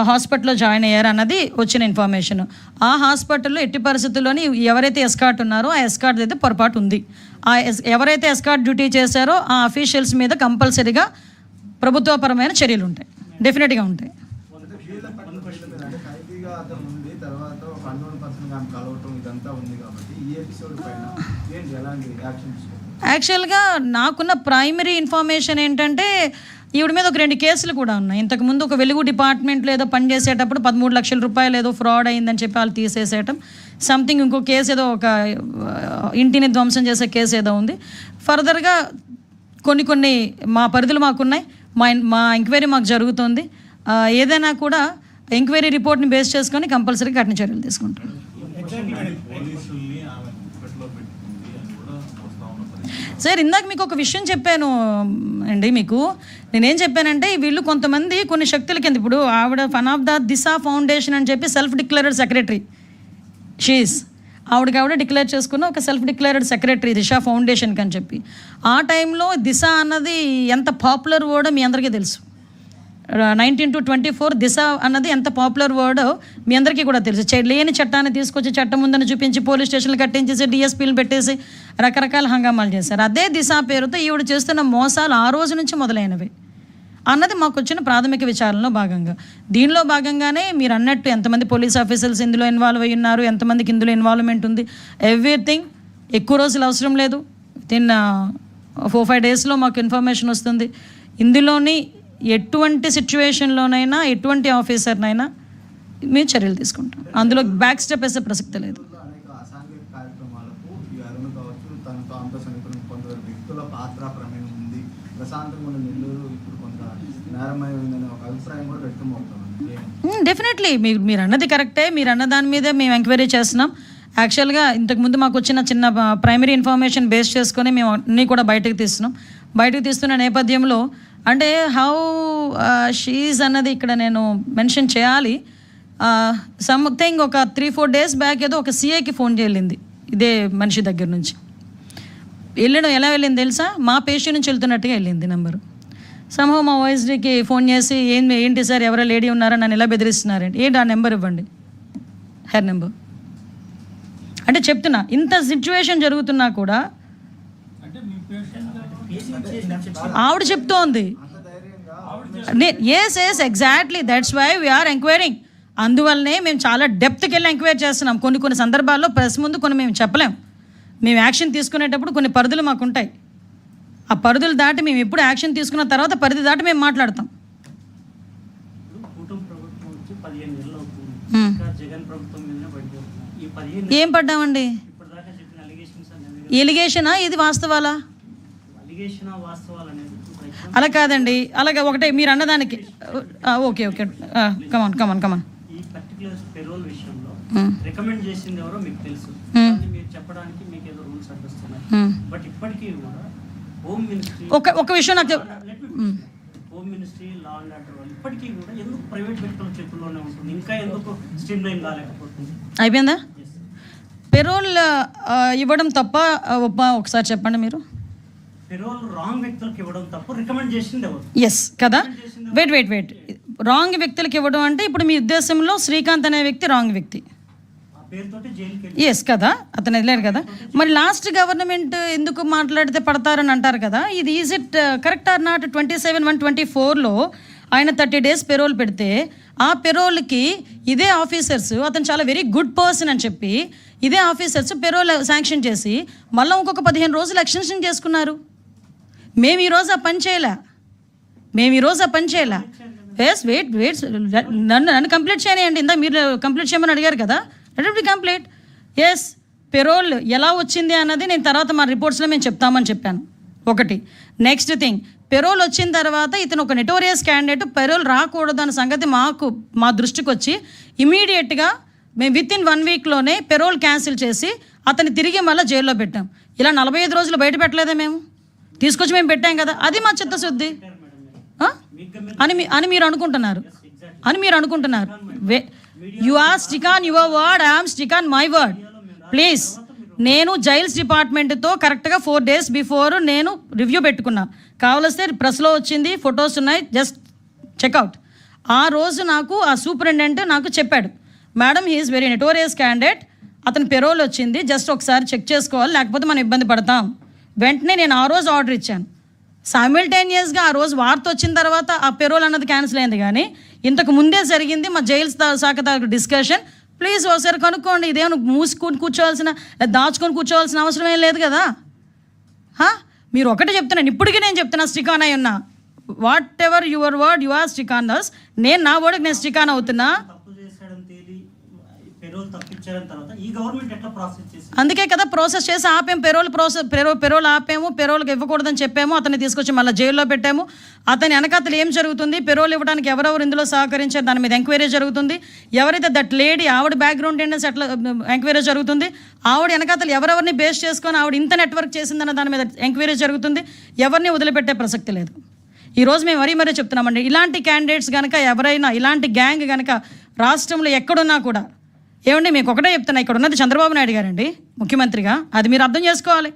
హాస్పిటల్లో జాయిన్ అయ్యారు అన్నది వచ్చిన ఇన్ఫర్మేషన్. ఆ హాస్పిటల్లో ఎట్టి పరిస్థితుల్లోని ఎవరైతే ఎస్కాట్ ఉన్నారో ఆ ఎస్కాట్ అయితే పొరపాటు ఉంది. ఆ ఎస్ ఎవరైతే ఎస్కాట్ డ్యూటీ చేశారో ఆ అఫీషియల్స్ మీద కంపల్సరీగా ప్రభుత్వపరమైన చర్యలు ఉంటాయి. డెఫినెట్గా ఉంటాయి. తర్వాత ఇదంతా ఉంది యాక్చువల్గా నాకున్న ప్రైమరీ ఇన్ఫర్మేషన్ ఏంటంటే ఈవిడ మీద ఒక రెండు కేసులు కూడా ఉన్నాయి. ఇంతకు ముందు ఒక వెలుగు డిపార్ట్మెంట్లో ఏదో పని చేసేటప్పుడు పదమూడు లక్షల రూపాయలు ఏదో ఫ్రాడ్ అయిందని చెప్పి వాళ్ళు తీసేసేయటం. సంథింగ్ ఇంకో కేసు ఏదో ఒక ఇంటిని ధ్వంసం చేసే కేసు ఏదో ఉంది. ఫర్దర్గా కొన్ని కొన్ని మా పరిధులు మాకున్నాయి. మా మా ఎంక్వైరీ మాకు జరుగుతుంది. ఏదైనా కూడా ఎంక్వైరీ రిపోర్ట్ని బేస్ చేసుకొని కంపల్సరీ కఠిన చర్యలు తీసుకుంటాం. సార్ ఇందాక మీకు ఒక విషయం చెప్పాను అండి మీకు. నేనేం చెప్పానంటే వీళ్ళు కొంతమంది కొన్ని శక్తుల కింద ఇప్పుడు ఆవిడ one of the Disha foundation అని చెప్పి సెల్ఫ్ డిక్లేర్డ్ సెక్రటరీ షీస్ ఆవిడకి ఆవిడ డిక్లేర్ చేసుకున్న ఒక సెల్ఫ్ డిక్లేర్డ్ సెక్రటరీ దిశా ఫౌండేషన్కి అని చెప్పి. ఆ టైంలో దిశ అన్నది ఎంత పాపులర్ కూడా మీ అందరికీ తెలుసు. Nineteen to twenty four Disha అన్నది ఎంత పాపులర్ వర్డ్ మీ అందరికీ కూడా తెలుసు. లేని చట్టాన్ని తీసుకొచ్చి చట్టం ఉందని చూపించి పోలీస్ స్టేషన్లు కట్టించేసి డిఎస్పీలు పెట్టేసి రకరకాల హంగామాలు చేశారు. అదే దిశ పేరుతో ఈవిడ చేస్తున్న మోసాలు ఆ రోజు నుంచి మొదలైనవి అన్నది మాకు వచ్చిన ప్రాథమిక విచారణలో భాగంగా. దీనిలో భాగంగానే మీరు అన్నట్టు ఎంతమంది పోలీస్ ఆఫీసర్స్ ఇందులో ఇన్వాల్వ్ అయి ఉన్నారు ఎంతమందికి ఇందులో ఇన్వాల్వ్మెంట్ ఉంది. ఎవ్రీథింగ్ ఎక్కువ రోజులు అవసరం లేదు. వితిన్ ఫోర్ ఫైవ్ డేస్లో మాకు ఇన్ఫర్మేషన్ వస్తుంది. ఇందులోని ఎటువంటి సిచ్యువేషన్లోనైనా ఎటువంటి ఆఫీసర్నైనా మేము చర్యలు తీసుకుంటాం. అందులో బ్యాక్ స్టెప్ వేసే ప్రసక్తి లేదు? డెఫినెట్లీ మీరు మీరు అన్నది కరెక్టే మీరు అన్న దాని మీదే మేము ఎంక్వైరీ చేస్తున్నాం. యాక్చువల్గా ఇంతకుముందు మాకు వచ్చిన చిన్న ప్రైమరీ ఇన్ఫర్మేషన్ బేస్ చేసుకొని మేము అన్నీ కూడా బయటకు తీస్తున్నాం. బయటకు తీస్తున్న నేపథ్యంలో అంటే హౌ షీజ్ uh, అన్నది ఇక్కడ నేను మెన్షన్ చేయాలి. Uh, సంథింగ్ ఒక త్రీ ఫోర్ డేస్ బ్యాక్ ఏదో ఒక సీఏకి ఫోన్ చేయాలింది ఇదే మనిషి దగ్గర నుంచి. వెళ్ళడం ఎలా వెళ్ళింది తెలుసా? మా పేషెంట్ నుంచి వెళ్తున్నట్టుగా వెళ్ళింది నెంబరు సమూహ మా ఓఎస్డీకి ఫోన్ చేసి ఏం ఏంటి సార్ ఎవరో లేడీ ఉన్నారా? నన్ను ఎలా బెదిరిస్తున్నారండి ఏంటి? ఆ నెంబర్ ఇవ్వండి. హెర్ నెంబర్ అంటే చెప్తున్నా ఇంత సిచ్యువేషన్ జరుగుతున్నా కూడా ఆవిడ చెప్తోంది. Yes yes exactly that's why we are enquiring అందువల్లనే మేము చాలా డెప్త్కి వెళ్ళి ఎంక్వైరీ చేస్తున్నాం. కొన్ని కొన్ని సందర్భాల్లో ప్రెస్ ముందు కొన్ని మేము చెప్పలేం. మేము యాక్షన్ తీసుకునేటప్పుడు కొన్ని పరిధులు మాకు ఉంటాయి ఆ పరిధులు దాటి మేము ఎప్పుడు యాక్షన్ తీసుకున్న తర్వాత పరిధి దాటి మేము మాట్లాడతాం. ఏం పడ్డామండి? ఎలిగేషనా ఇది వాస్తవాలా అలిగేషన్ వాస్తవాలు అనేది ఇప్పుడు example అలా కాదండి. అలాగే ఒకటే మీరు అన్నదానికి okay okay. Come on come on come on ఈ పర్టికులర్ పెరోల్ విషయంలో మ్మ్. రికమెండ్ చేసింది ఎవరో మీకు తెలుసు. మ్మ్. కానీ మీరు చెప్పడానికి మీకు ఏదో రూల్స్ అడ్డొస్తున్నాయి మ్మ్. బట్ ఇప్పటికీ కూడా హోమ్ మినిస్ట్రీ ఒక ఒక విషయం నాకు చెప్- మ్మ్. Home ministry law and order వాళ్ళు ఇప్పటికీ కూడా ఎందుకు ప్రైవేట్ వ్యక్తుల చేతుల్లోనే ఉంటుంది ఇంకా ఎందుకు స్ట్రీమ్ లైన్ కాలేకపోతుంది? అయిపోయిందా. పెరోల్ ఇవ్వడం తప్ప ఒకసారి చెప్పండి మీరు. రాంగ్ వ్యక్తులకు ఇవ్వడం తప్ప రికమెండ్ చేసింది ఎవరు? ఎస్ కదా? వెయిట్ వెయిట్ వెయిట్ రాంగ్ వ్యక్తులకు ఇవ్వడం అంటే ఇప్పుడు మీ ఉద్దేశంలో శ్రీకాంత్ అనే వ్యక్తి రాంగ్ వ్యక్తి. ఎస్ కదా? అతను వెళ్ళాడు కదా? మరి లాస్ట్ గవర్నమెంట్ ఎందుకు మాట్లాడితే పడతారని అంటారు కదా? ఇది is it correct or not twenty seven one twenty ఫోర్లో ఆయన థర్టీ డేస్ పెరోల్ పెడితే ఆ పెరోల్కి ఇదే ఆఫీసర్స్ అతను చాలా వెరీ గుడ్ పర్సన్ అని చెప్పి ఇదే ఆఫీసర్స్ పెరోల్ శాంక్షన్ చేసి మళ్ళీ ఇంకొక పదిహేను రోజులు ఎక్స్టెన్షన్ చేసుకున్నారు. మేము ఈరోజు ఆ పని చేయలే. మేము ఈరోజు ఆ పని చేయలే. ఎస్ వెయిట్ వెయిట్ నన్ను నన్ను కంప్లీట్ చేయనియండి. ఇందా మీరు కంప్లీట్ చేయమని అడిగారు కదా? Let be complete yes parole ఎలా వచ్చింది అన్నది నేను తర్వాత మా రిపోర్ట్స్లో మేము చెప్తామని చెప్పాను. ఒకటి. నెక్స్ట్ థింగ్ పెరోల్ వచ్చిన తర్వాత ఇతను ఒక నెటోరియస్ క్యాండిడేట్ పెరోల్ రాకూడదు అన్న సంగతి మాకు మా దృష్టికి వచ్చి ఇమీడియట్గా మేము విత్ ఇన్ వన్ వీక్లోనే పెరోల్ క్యాన్సిల్ చేసి అతన్ని తిరిగి మళ్ళీ జైల్లో పెట్టాం. ఇలా నలభై ఐదు రోజులు బయట పెట్టలేదా మేము? తీసుకొచ్చి మేము పెట్టాం కదా అది మా చిత్తశుద్ధి. అని మీ అని మీరు అనుకుంటున్నారు. అని మీరు అనుకుంటున్నారు. You are stick on your word I'm stick on my word please నేను జైల్స్ డిపార్ట్మెంట్తో కరెక్ట్గా ఫోర్ డేస్ బిఫోర్ నేను రివ్యూ పెట్టుకున్నా. కావలిస్తే ప్రెస్లో వచ్చింది ఫొటోస్ ఉన్నాయి జస్ట్ చెక్అవుట్ ఆ రోజు నాకు ఆ సూపరింటెండెంట్ నాకు చెప్పాడు madam he is very notorious candidate అతని పెరోల్ వచ్చింది జస్ట్ ఒకసారి చెక్ చేసుకోవాలి లేకపోతే మనం ఇబ్బంది పడతాం. వెంటనే నేను ఆ రోజు ఆర్డర్ ఇచ్చాను. సైమిల్టేనియస్గా ఆ రోజు వార్త వచ్చిన తర్వాత ఆ పెరోల్ అన్నది క్యాన్సిల్ అయింది కానీ ఇంతకు ముందే జరిగింది మా జైల్స్ శాఖ తాలూకు డిస్కషన్ ప్లీజ్ ఒకసారి కనుక్కోండి ఇదేమైనా మూసుకొని కూర్చోవాల్సిన దాచుకొని కూర్చోవాల్సిన అవసరం ఏం లేదు కదా? మీరు ఒకటే చెప్తున్నాను ఇప్పటికీ నేను చెప్తున్నా స్టికాన్ అయి ఉన్నా. Whatever your word you are stick on thus. నేను నా వర్డ్కి నేను స్టికాన్ అవుతున్నా తప్పు చేశాడని తేలి పెరోల్ తప్పించారని తర్వాత ఈ గవర్నమెంట్ ఎట్లా ప్రాసెస్ చేసింది అందుకే కదా ప్రాసెస్ చేసి ఆపాము పెరోల్ ప్రాసెస్ పెరో పెరోల్ ఆపాము పెరోల్కి ఇవ్వకూడదని చెప్పాము అతన్ని తీసుకొచ్చి మళ్ళీ జైల్లో పెట్టాము. అతని వెనకాతలు ఏం జరుగుతుంది? పెరోల్ ఇవ్వడానికి ఎవరెవరు ఇందులో సహకరించారు? దాని మీద ఎంక్వైరీ జరుగుతుంది. ఎవరైతే దట్ లేడీ ఆవిడ బ్యాక్గ్రౌండ్ ఏంటంటే అట్లా ఎంక్వైరీ జరుగుతుంది. ఆవిడ వెనకాతలు ఎవరెవరిని బేస్ చేసుకొని ఆవిడ ఇంత నెట్వర్క్ చేసిందన్న దాని మీద ఎంక్వైరీ జరుగుతుంది. ఎవరిని వదిలిపెట్టే ప్రసక్తి లేదు. ఈ రోజు మేము మరీ మరీ చెప్తున్నామండి ఇలాంటి క్యాండిడేట్స్ కనుక ఎవరైనా ఇలాంటి గ్యాంగ్ కనుక రాష్ట్రంలో ఎక్కడున్నా కూడా ఏమండి మీకు ఒకటే చెప్తున్నా ఇక్కడ ఉన్నది చంద్రబాబు నాయుడు గారండి ముఖ్యమంత్రిగా. అది మీరు అర్థం చేసుకోవాలి.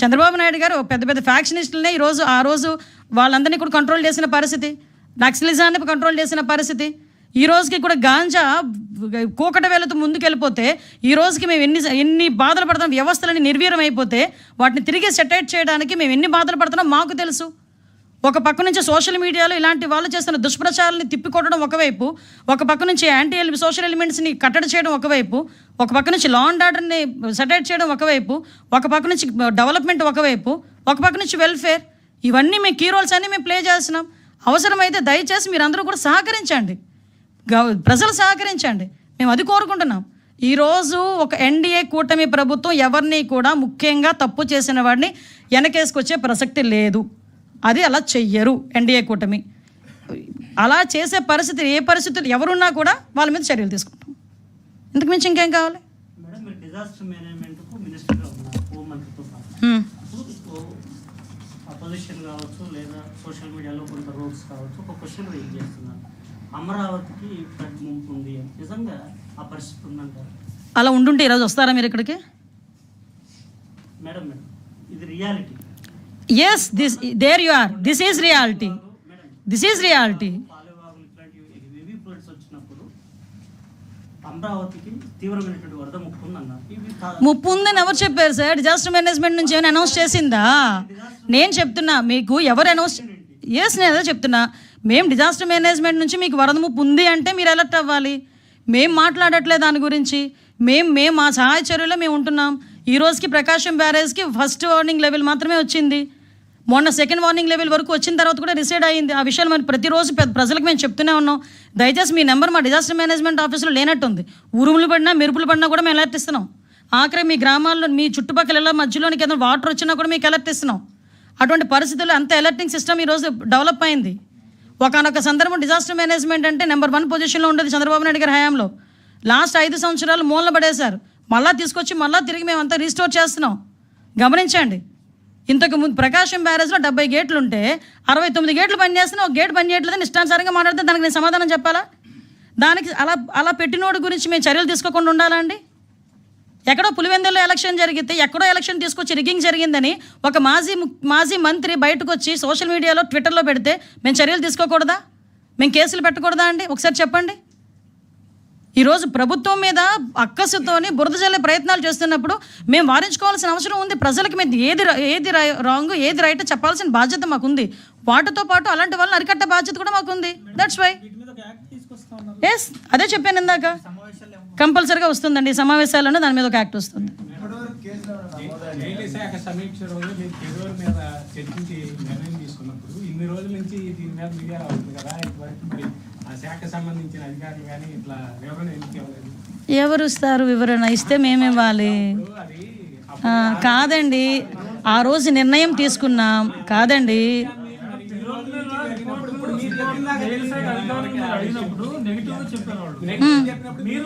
చంద్రబాబు నాయుడు గారు పెద్ద పెద్ద ఫ్యాక్షనిస్టులనే ఈరోజు ఆ రోజు వాళ్ళందరినీ కూడా కంట్రోల్ చేసిన పరిస్థితి నక్సలిజాన్ని కంట్రోల్ చేసిన పరిస్థితి. ఈ రోజుకి కూడా గాంజా కూకట వేలతో ముందుకెళ్ళిపోతే ఈ రోజుకి మేము ఎన్ని ఎన్ని బాధలు పడుతున్నాం వ్యవస్థలని నిర్వీర్యం అయిపోతే వాటిని తిరిగి సెటైట్ చేయడానికి మేము ఎన్ని బాధలు పడుతున్నాం మాకు తెలుసు. ఒక పక్క నుంచి సోషల్ మీడియాలో ఇలాంటి వాళ్ళు చేస్తున్న దుష్ప్రచారాన్ని తిప్పికొట్టడం ఒకవైపు ఒక పక్క నుంచి యాంటీ ఎలి సోషల్ ఎలిమెంట్స్ని కట్టడి చేయడం ఒకవైపు ఒక పక్క నుంచి లా అండ్ ఆర్డర్ని సెటైట్ చేయడం ఒకవైపు ఒక పక్క నుంచి డెవలప్మెంట్ ఒకవైపు ఒక పక్క నుంచి వెల్ఫేర్ ఇవన్నీ మేము కీ రోల్స్ అన్నీ మేము ప్లే చేస్తున్నాం. అవసరమైతే దయచేసి మీరందరూ కూడా సహకరించండి. ప్రజలు సహకరించండి. మేము అది కోరుకుంటున్నాం. ఈరోజు ఒక ఎన్డీఏ కూటమి ప్రభుత్వం ఎవరిని కూడా ముఖ్యంగా తప్పు చేసిన వాడిని వెనకేసుకొచ్చే ప్రసక్తి లేదు. అది అలా చెయ్యరు ఎన్డీఏ కూటమి. అలా చేసే పరిస్థితి ఏ పరిస్థితులు ఎవరున్నా కూడా వాళ్ళ మీద చర్యలు తీసుకుంటాం. ఇంతకు మించి ఇంకేం కావాలి? మేడం మీరు డిజాస్టర్ మేనేజ్మెంట్కు మినిస్టర్గా ఉన్నారు హోం మంత్రితో పాటు హ్మ్. అపోజిషన్ కావచ్చు లేదా సోషల్ మీడియాలో కొంత రోగ్స్ కావచ్చు ఒక క్వశ్చన్ రేజ్ చేస్తున్నారు. అమరావతికి ఫ్లడ్ ముంపు ఉంది. అని. నిజంగా ఆ పరిస్థితి ఉందంటారు? అలా ఉండుంటే ఈరోజు వస్తారా మీరు ఇక్కడికి? మేడం మేడం ఇది reality yes this there you are this is reality this is reality అమరావతికి తీవ్రమైనటువంటి వరద ముప్పు ఉందన్నారు ముప్పు ఉందని ఎవరు చెప్పారు సార్? డిజాస్టర్ మేనేజ్మెంట్ నుంచి ఏమైనా అనౌన్స్ చేసిందా? నేను చెప్తున్నా మీకు ఎవరు అనౌన్స్ ఎస్ నేను అదే చెప్తున్నా. మేము డిజాస్టర్ మేనేజ్మెంట్ నుంచి మీకు వరద ముప్పు ఉంది అంటే మీరు అలర్ట్ అవ్వాలి. మేము మాట్లాడట్లేదు దాని గురించి. మేము మేము మా సహాయ చర్యలో మేము ఉంటున్నాం. ఈ రోజుకి ప్రకాశం బ్యారేజ్కి ఫస్ట్ వార్నింగ్ లెవెల్ మాత్రమే వచ్చింది. మొన్న సెకండ్ వార్నింగ్ లెవెల్ వరకు వచ్చిన తర్వాత కూడా డిసైడ్ అయ్యింది. ఆ విషయాలు మరి ప్రతిరోజు పెద్ద ప్రజలకు మేము చెప్తూనే ఉన్నాం. దయచేసి మీ నెంబర్ మా డిజాస్టర్ మేనేజ్మెంట్ ఆఫీస్లో లేనట్టుంది. ఉరుములు పడినా మెరుపులు పడినా కూడా మేము అలర్ట్ ఇస్తున్నాం. ఆఖరి మీ గ్రామాల్లో మీ చుట్టుపక్కల ఇలా మధ్యలోనికి ఏదైనా వాటర్ వచ్చినా కూడా మీకు అలర్ట్ ఇస్తున్నాం. అటువంటి పరిస్థితుల్లో అంత అలర్టింగ్ సిస్టమ్ ఈరోజు డెవలప్ అయింది. ఒకనొక సందర్భం డిజాస్టర్ మేనేజ్మెంట్ అంటే నెంబర్ వన్ పొజిషన్లో ఉండేది చంద్రబాబు నాయుడు గారి హయాంలో. లాస్ట్ ఐదు సంవత్సరాలు మూలన పడేశారు. మళ్ళీ తీసుకొచ్చి మళ్ళీ తిరిగి మేమంతా రీస్టోర్ చేస్తున్నాం. గమనించండి. ఇంతకు ముందు ప్రకాశం బ్యారేజ్లో డెబ్బై గేట్లు ఉంటే అరవై తొమ్మిది గేట్లు పనిచేస్తున్నా ఒక గేట్ పనిచేయట్లేదని ఇష్టానుసారంగా మాట్లాడితే దానికి నేను సమాధానం చెప్పాలా? దానికి అలా అలా పెట్టినోడి గురించి మేము చర్యలు తీసుకోకుండా ఉండాలా అండి? ఎక్కడో పులివెందుల్లో ఎలక్షన్ జరిగితే ఎక్కడో ఎలక్షన్ తీసుకొచ్చి రిగ్గింగ్ జరిగిందని ఒక మాజీ మాజీ మంత్రి బయటకు వచ్చి సోషల్ మీడియాలో ట్విట్టర్లో పెడితే మేము చర్యలు తీసుకోకూడదా? మేము కేసులు పెట్టకూడదా అండి? ఒకసారి చెప్పండి. ఈరోజు ప్రభుత్వం మీద అక్కసుతోని బురద జల్లే ప్రయత్నాలు చేస్తున్నప్పుడు మేము వారించుకోవాల్సిన అవసరం ఉంది. ప్రజలకి మీద ఏది ఏది రాంగ్ ఏది రైట్ చెప్పాల్సిన బాధ్యత మాకుంది. వాటితో పాటు అలాంటి వాళ్ళని అరికట్ట బాధ్యత కూడా మాకుంది. దట్స్ వై ఎస్ అదే చెప్పాను ఇందాక. కంపల్సరీగా వస్తుందండి సమావేశాలను దాని మీద ఒక యాక్ట్ వస్తుంది. ఇన్ని రోజుల నుంచి దీని మీద మీడియా అవుతుంది కదా ఎవరు ఇస్తారు వివరణ? ఇస్తే మేము ఇవ్వాలి. ఇప్పుడు అది ఆ, కాదండి. ఆ రోజు నిర్ణయం తీసుకున్నాం. కాదండి. మీరు